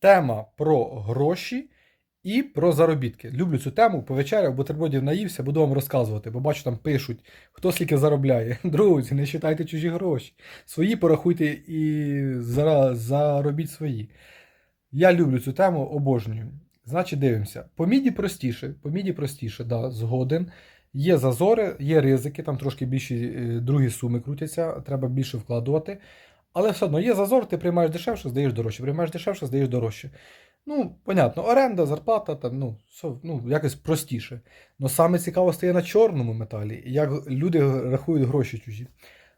Тема про гроші і про заробітки. Люблю цю тему, повечеряв, бутербродів наївся, буду вам розказувати, бо бачу, там пишуть, хто скільки заробляє. Друзі, не вважайте чужі гроші. Свої порахуйте і заробіть свої. Я люблю цю тему, обожнюю. Значить, дивимося. По міді простіше, по міді простіше, да, згоден. Є зазори, є ризики, там трошки більші е, другі суми крутяться, треба більше вкладувати. Але все одно є зазор, ти приймаєш дешевше, здаєш дорожче, приймаєш дешевше, здаєш дорожче. Ну, понятно, оренда, зарплата, там, ну, все, ну, якось простіше. Но саме цікаво стає на чорному металі, як люди рахують гроші чужі.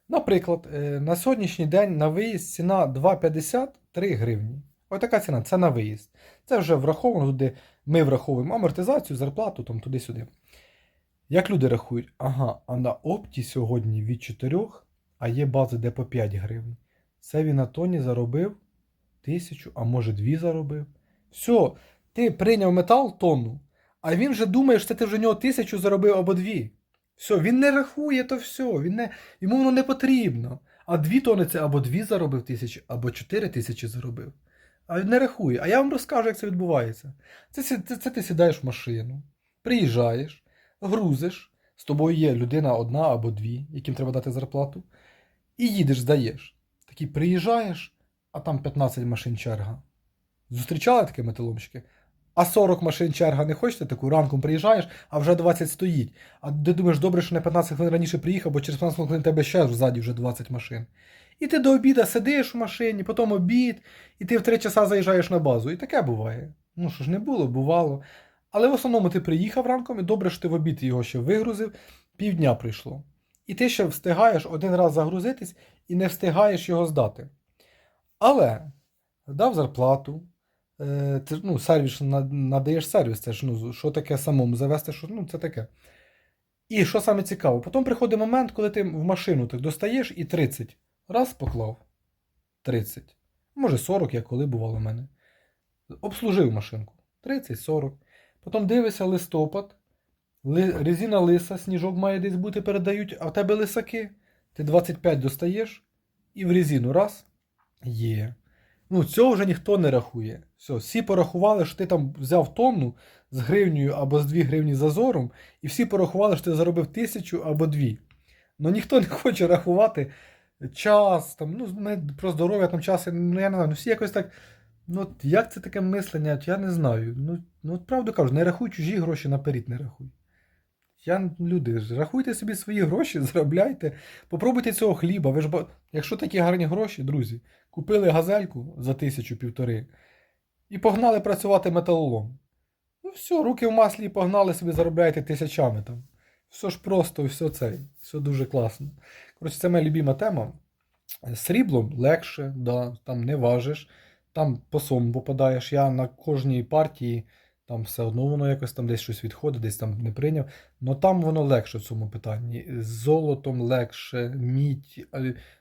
Наприклад, е, на сьогоднішній день на виїзд ціна 2,50 3 гривні. Ось така ціна, це на виїзд. Це вже враховано, туди ми враховуємо амортизацію, зарплату, там туди-сюди. Як люди рахують? Ага, а на опті сьогодні від 4, а є бази, де по 5 гривень. Це він на тоні заробив тисячу, а може дві заробив. Все, ти прийняв метал тонну, а він вже думає, що ти вже в нього тисячу заробив або дві. Все, він не рахує то все, він не, йому воно не потрібно. А дві тони це або дві заробив тисячі, або чотири тисячі заробив. А він не рахує. А я вам розкажу, як це відбувається. Це, це, це, ти сідаєш в машину, приїжджаєш, грузиш, з тобою є людина одна або дві, яким треба дати зарплату, і їдеш, здаєш. Такий приїжджаєш, а там 15 машин черга. Зустрічали такі металомщики? А 40 машин черга не хочете таку? Ранком приїжджаєш, а вже 20 стоїть. А ти думаєш, добре, що не 15 хвилин раніше приїхав, бо через 15 хвилин тебе ще ззаді вже 20 машин. І ти до обіда сидиш в машині, потім обід, і ти в 3 часа заїжджаєш на базу. І таке буває. Ну що ж не було, бувало. Але в основному ти приїхав ранком, і добре, що ти в обід його ще вигрузив, півдня прийшло. І ти ще встигаєш один раз загрузитись і не встигаєш його здати. Але дав зарплату, е, ти, ну, сервіс надаєш сервіс, це ж ну, що таке самому завести, що, ну, це таке. І що саме цікаво, потім приходить момент, коли ти в машину так достаєш і 30. Раз поклав. 30. Може 40, як коли бувало в мене. Обслужив машинку. 30-40. Потім дивишся листопад. Ли, резина лиса, сніжок має десь бути, передають, а в тебе лисаки. Ти 25 достаєш і в резину раз. Є. Ну, цього вже ніхто не рахує. Все, всі порахували, що ти там взяв тонну з гривнею або з 2 гривні зазором, і всі порахували, що ти заробив тисячу або дві. Ну ніхто не хоче рахувати час, там, ну, про здоров'я там час, ну я не знаю, ну всі якось так. Ну, от як це таке мислення, я не знаю. Ну, ну от правду кажу, не рахуй чужі гроші наперед не рахуй. Я, люди, рахуйте собі свої гроші, заробляйте, попробуйте цього хліба. Ви ж, ба- якщо такі гарні гроші, друзі, купили газельку за тисячу півтори і погнали працювати металолом. Ну все, руки в маслі і погнали собі, заробляєте тисячами там. Все ж просто, все це, все дуже класно. Коротше, це моя любима тема. Сріблом легше, да, там не важиш, там по суму попадаєш. Я на кожній партії там все одно воно якось там десь щось відходить, десь там не прийняв. Но там воно легше в цьому питанні. З золотом легше, мідь,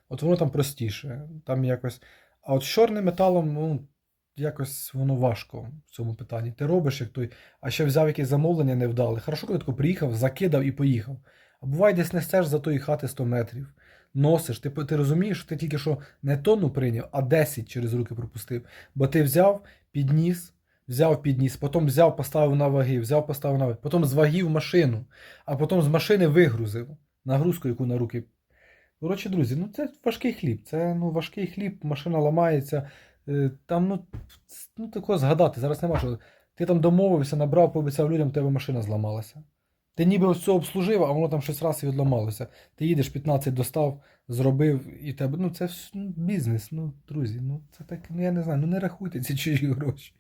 от воно там простіше. Там якось. А от з чорним металом, ну, якось воно важко в цьому питанні. Ти робиш як той, а ще взяв якесь замовлення невдале. Хорошо, коли приїхав, закидав і поїхав. А буває, десь несеш за тої хати 100 метрів. Носиш, ти, ти розумієш, що ти тільки що не тонну прийняв, а 10 через руки пропустив. Бо ти взяв, підніс, взяв, підніс, потім взяв, поставив на ваги, взяв, поставив на ваги, потім з ваги машину, а потім з машини вигрузив нагрузку, яку на руки. Коротше, друзі, ну це важкий хліб. Це ну, важкий хліб, машина ламається. Е, Там, ну, ну такого згадати. Зараз нема що. Ти там домовився, набрав, пообіцяв людям, тебе машина зламалася. Ти ніби ось це обслужив, а воно там щось раз і відламалося. Ти їдеш 15 достав, зробив і тебе. Ну, це ну, бізнес, ну, друзі, ну це так, ну я не знаю, ну не рахуйте ці чужі гроші.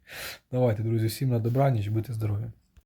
Давайте, друзі, всім на добраніч, будьте здорові.